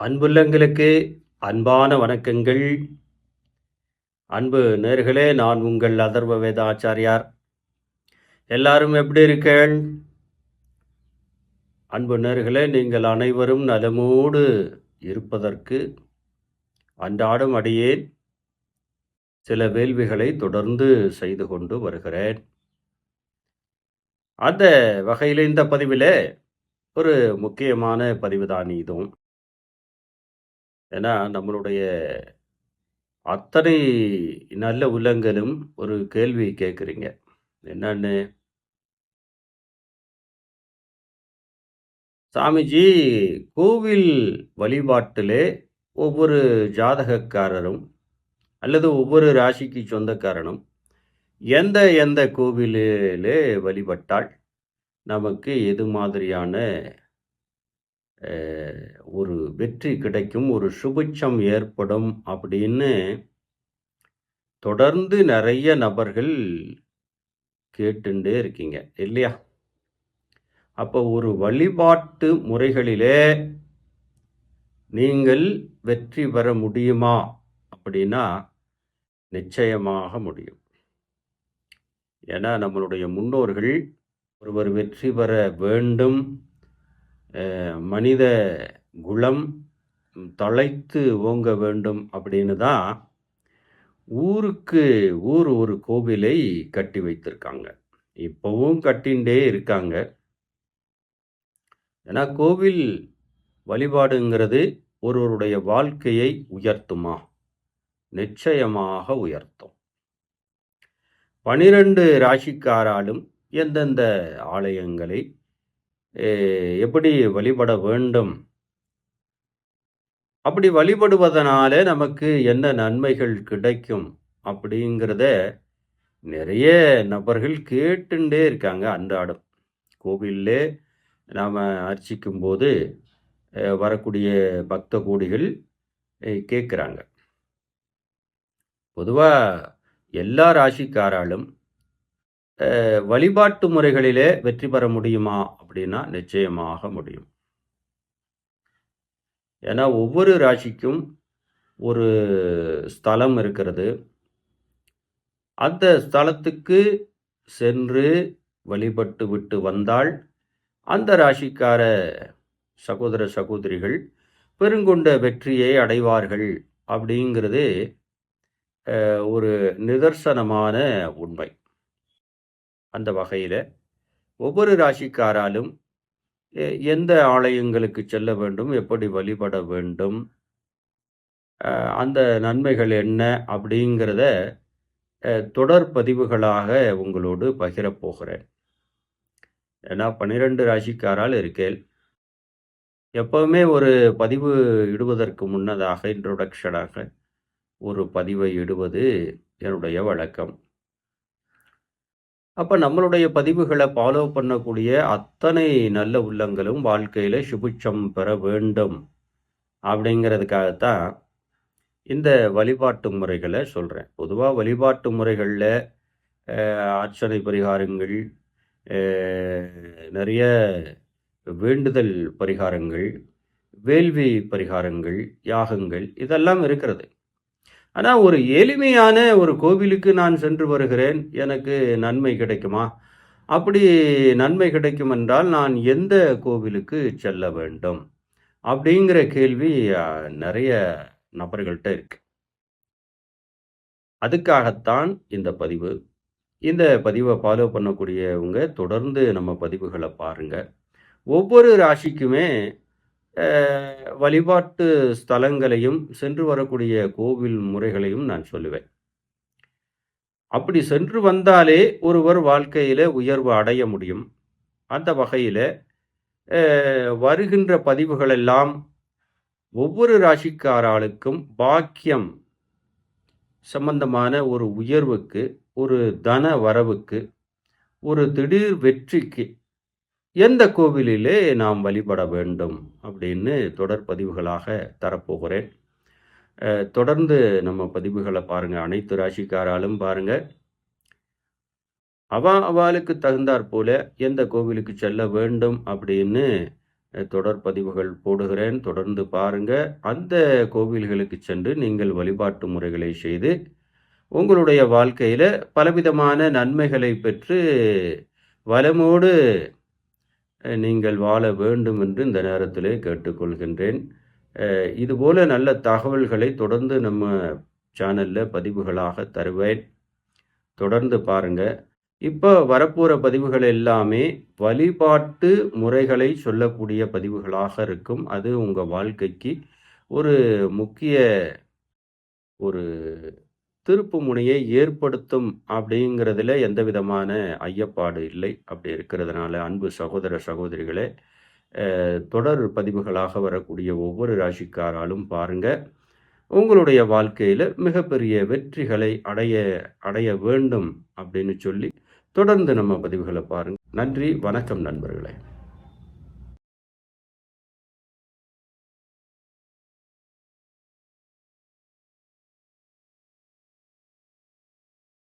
அன்புள்ளங்களுக்கு அன்பான வணக்கங்கள். அன்பு நேர்களே நான் உங்கள் அதர்வ வேத ஆச்சாரியார் எல்லாரும் எப்படி இருக்கேன் அன்பு நேர்களே நீங்கள் அனைவரும் நலமோடு இருப்பதற்கு அன்றாடம் அடியேன் சில வேள்விகளை தொடர்ந்து செய்து கொண்டு வருகிறேன். அந்த வகையில் இந்த பதிவில் ஒரு முக்கியமான பதிவு தான் இதுவும். ஏன்னா நம்மளுடைய அத்தனை நல்ல உள்ளங்களும் ஒரு கேள்வி கேட்குறீங்க. என்னன்னு? சாமிஜி கோவில் வழிபாட்டிலே ஒவ்வொரு ஜாதகக்காரரும் அல்லது ஒவ்வொரு ராசிக்கு சொந்தக்காரனும் எந்த எந்த கோவிலிலே வழிபட்டால் நமக்கு எது மாதிரியான ஒரு வெற்றி கிடைக்கும் ஒரு சுபிட்சம் ஏற்படும் அப்படின்னு தொடர்ந்து நிறைய நபர்கள் கேட்டுண்டே இருக்கீங்க இல்லையா? அப்போ ஒரு வழிபாட்டு முறைகளிலே நீங்கள் வெற்றி பெற முடியுமா அப்படின்னா நிச்சயமாக முடியும். ஏன்னா நம்மளுடைய முன்னோர்கள் ஒருவர் வெற்றி பெற வேண்டும் மனித குலம் தழைத்து ஓங்க வேண்டும் அப்படின்னு தான் ஊருக்கு ஊர் ஒரு கோவிலை கட்டி வைத்திருக்காங்க. இப்போவும் கட்டிண்டே இருக்காங்க. ஏன்னா கோவில் வழிபாடுங்கிறது ஒருவருடைய வாழ்க்கையை உயர்த்துமா? நிச்சயமாக உயர்த்தும். பனிரெண்டு ராசிக்காராலும் எந்தெந்த ஆலயங்களை எப்படி வழிபட வேண்டும்? அப்படி வழிபடுவதனாலே நமக்கு என்ன நன்மைகள் கிடைக்கும் அப்படிங்கிறத நிறைய நபர்கள் கேட்டுண்டே இருக்காங்க அன்றாடம் கோவிலே நாம் அர்ச்சிக்கும் போது வரக்கூடிய பக்த கோடிகள் கேட்குறாங்க பொதுவாக எல்லா ராசிக்காராலும் வழிபாட்டு முறைகளிலே வெற்றி பெற முடியுமா அப்படின்னா நிச்சயமாக முடியும். ஏன்னா ஒவ்வொரு ராசிக்கும் ஒரு ஸ்தலம் இருக்கிறது. அந்த ஸ்தலத்துக்கு சென்று வழிபட்டு விட்டு வந்தால் அந்த ராசிக்கார சகோதர சகோதரிகள் பெருங்கொண்ட வெற்றியை அடைவார்கள் அப்படிங்கிறது ஒரு நிதர்சனமான உண்மை. அந்த வகையில் ஒவ்வொரு ராசிக்காராலும் எ- எந்த ஆலயங்களுக்கு செல்ல வேண்டும் எப்படி வழிபட வேண்டும் அந்த நன்மைகள் என்ன அப்படிங்கிறத தொடர் பதிவுகளாக உங்களோடு பகிரப் போகிறேன். ஏன்னா பன்னிரெண்டு ராசிக்காரால் இருக்கேன் எப்பவுமே ஒரு பதிவு இடுவதற்கு முன்னதாக இன்ட்ரொடக்ஷனாக ஒரு பதிவை இடுவது என்னுடைய வழக்கம். அப்போ நம்மளுடைய பதிவுகளை ஃபாலோ பண்ணக்கூடிய அத்தனை நல்ல உள்ளங்களும் வாழ்க்கையில் சுபிட்சம் பெற வேண்டும் அப்படிங்கிறதுக்காகத்தான் இந்த வழிபாட்டு முறைகளை சொல்கிறேன் பொதுவாக வழிபாட்டு முறைகளில் அர்ச்சனை பரிகாரங்கள் நிறைய வேண்டுதல் பரிகாரங்கள் வேள்வி பரிகாரங்கள் யாகங்கள் இதெல்லாம் இருக்கிறது. ஆனால் ஒரு எளிமையான ஒரு கோவிலுக்கு நான் சென்று வருகிறேன் எனக்கு நன்மை கிடைக்குமா? அப்படி நன்மை கிடைக்கும் என்றால் நான் எந்த கோவிலுக்கு செல்ல வேண்டும்? அப்படிங்கிற கேள்வி நிறைய நபர்கள்ட்ட இருக்கு. அதுக்காகத்தான் இந்த பதிவு. இந்த பதிவை ஃபாலோ பண்ணக்கூடியவங்க தொடர்ந்து நம்ம பதிவுகளை பாருங்கள் ஒவ்வொரு ராசிக்குமே வழிபாட்டு ஸ்தலங்களையும் சென்று வரக்கூடிய கோவில் முறைகளையும் நான் சொல்லுவேன். அப்படி சென்று வந்தாலே ஒருவர் வாழ்க்கையில் உயர்வு அடைய முடியும். அந்த வகையில் வருகின்ற பதிவுகளெல்லாம் ஒவ்வொரு ராசிக்காராளுக்கும் பாக்கியம் சம்பந்தமான ஒரு உயர்வுக்கு ஒரு தன வரவுக்கு ஒரு திடீர் வெற்றிக்கு எந்த கோவிலிலே நாம் வழிபட வேண்டும்? அப்படின்னு தொடர் பதிவுகளாக தரப்போகிறேன். தொடர்ந்து நம்ம பதிவுகளை பாருங்கள் அனைத்து ராசிக்காராலும் பாருங்கள் அவா அவளுக்கு தகுந்தாற் போல எந்த கோவிலுக்கு செல்ல வேண்டும் அப்படின்னு தொடர் பதிவுகள் போடுகிறேன். தொடர்ந்து பாருங்க. அந்த கோவில்களுக்கு சென்று நீங்கள் வழிபாட்டு முறைகளை செய்து உங்களுடைய வாழ்க்கையில் பலவிதமான நன்மைகளை பெற்று வளமோடு நீங்கள் வாழ வேண்டும் என்று இந்த நேரத்திலே கேட்டுக்கொள்கின்றேன். இதுபோல நல்ல தகவல்களை தொடர்ந்து நம்ம சேனலில் பதிவுகளாக தருவேன். தொடர்ந்து பாருங்க. இப்போ வரப்போகிற பதிவுகள் எல்லாமே வழிபாட்டு முறைகளை சொல்லக்கூடிய பதிவுகளாக இருக்கும். அது உங்கள் வாழ்க்கைக்கு ஒரு முக்கிய ஒரு திருப்பு முனையை ஏற்படுத்தும் அப்படிங்கிறதுல எந்த விதமான ஐயப்பாடு இல்லை. அப்படி இருக்கிறதுனால அன்பு சகோதர சகோதரிகளே தொடர் பதிவுகளாக வரக்கூடிய ஒவ்வொரு ராசிக்காராலும் பாருங்க. உங்களுடைய வாழ்க்கையில் மிகப்பெரிய வெற்றிகளை அடைய அடைய வேண்டும் அப்படின்னு சொல்லி தொடர்ந்து நம்ம பதிவுகளை பாருங்கள் நன்றி வணக்கம் நண்பர்களே.